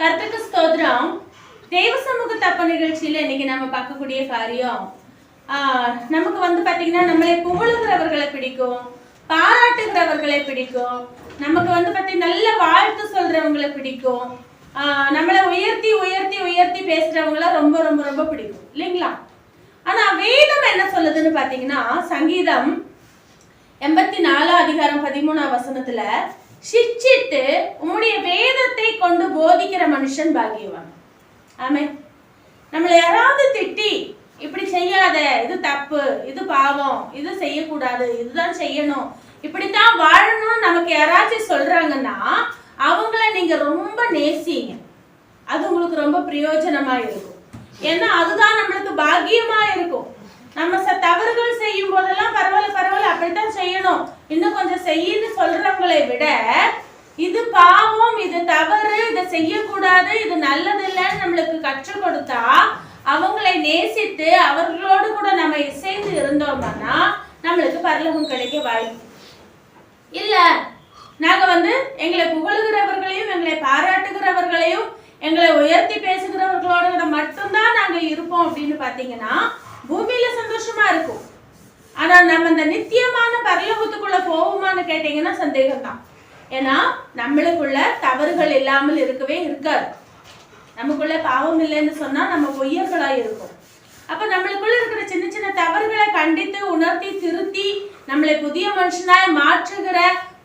கர்த்தக்கு ஸ்தோத்ரம் தெய்வ சமூக தப்ப நிகழ்ச்சியில இன்னைக்கு நம்ம பார்க்கக்கூடிய காரியம் நமக்கு வந்து பாத்தீங்கன்னா நம்மளை புகழுகிறவர்களை பிடிக்கும் பாராட்டுகிறவர்களை பிடிக்கும் நமக்கு வந்து பாத்தீங்கன்னா நல்ல வாழ்த்து சொல்றவங்களை பிடிக்கும் நம்மளை உயர்த்தி உயர்த்தி உயர்த்தி பேசுறவங்கள ரொம்ப ரொம்ப ரொம்ப பிடிக்கும் இல்லைங்களா? ஆனா வேதம் என்ன சொல்லுதுன்னு பாத்தீங்கன்னா சங்கீதம் எண்பத்தி நாலாம் அதிகாரம் பதிமூணாம் வசனத்துல சிட்சித்து உம்முடைய வேதத்தை கொண்டு போதிக்கிற மனுஷன் பாக்கியவான். ஆமே நம்மளை யாராவது திட்டி இப்படி செய்யாத இது தப்பு இது பாவம் இது செய்யக்கூடாது இதுதான் செய்யணும் இப்படித்தான் வாழணும்னு நமக்கு யாராச்சும் சொல்றாங்கன்னா அவங்கள நீங்க ரொம்ப நேசிங்க. அது உங்களுக்கு ரொம்ப பிரயோஜனமா இருக்கும். ஏன்னா அதுதான் நம்மளுக்கு பாக்கியமா இருக்கும். அப்படித்தான் செய்யணும். இன்னும் கொஞ்சம் செய்யுன்னு சொல்றவங்களை விட இது பாவம் இது தவறு இதை செய்யக்கூடாது இது நல்லது இல்லைன்னு நம்மளுக்கு கற்றுக் கொடுத்தா அவங்களை நேசித்து அவர்களோடு கூட நம்ம இசைந்து இருந்தோம்னா நம்மளுக்கு பரலகம் கிடைக்க வாய்ப்பு. இல்ல நாங்க வந்து எங்களை புகழுகிறவர்களையும் எங்களை பாராட்டுகிறவர்களையும் எங்களை உயர்த்தி பேசுகிறவர்களோட மட்டும்தான் நாங்க இருப்போம் அப்படின்னு பாத்தீங்கன்னா பூமியில சந்தோஷமா இருக்கும். நம்ம இந்த நித்தியமான பரலோகத்துக்குள்ள போவோமான்னு கேட்டீங்கன்னா சந்தேகம் தான் ஏன்னா நம்மளுக்குள்ள தவறுகள் இல்லாமல் இருக்கவே இருக்காது. நமக்குள்ள பாவம் இல்லைன்னு சொன்னா நம்ம பொய்யர்களா இருக்கும் அப்ப நம்மளுக்குள்ள இருக்கிற சின்ன சின்ன தவறுகளை கண்டித்து உணர்த்தி திருத்தி நம்மளை புதிய மனுஷனாய் மாற்றுகிற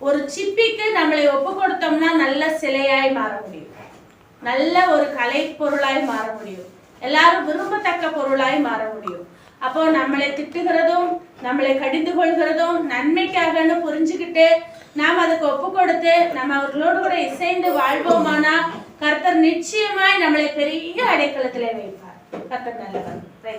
ஒரு சிப்பிக்கு நம்மளை ஒப்பு கொடுத்தோம்னா நல்ல சிலையாய் மாற முடியும். நல்ல ஒரு கலை பொருளாய் மாற முடியும். எல்லாரும் விரும்பத்தக்க பொருளாய் மாற முடியும். அப்போ நம்மளை திட்டுகிறதும் நம்மளை கடிந்து கொள்கிறதும் நன்மைக்காகன்னு புரிஞ்சுக்கிட்டு நாம் அதுக்கு ஒப்பு கொடுத்து நம்ம அவர்களோடு கூட இசைந்து வாழ்வோமானா கர்த்தர் நிச்சயமாய் நம்மளை பெரிய அடைக்கலத்திலே வைப்பார். கர்த்தர் நல்லவர்.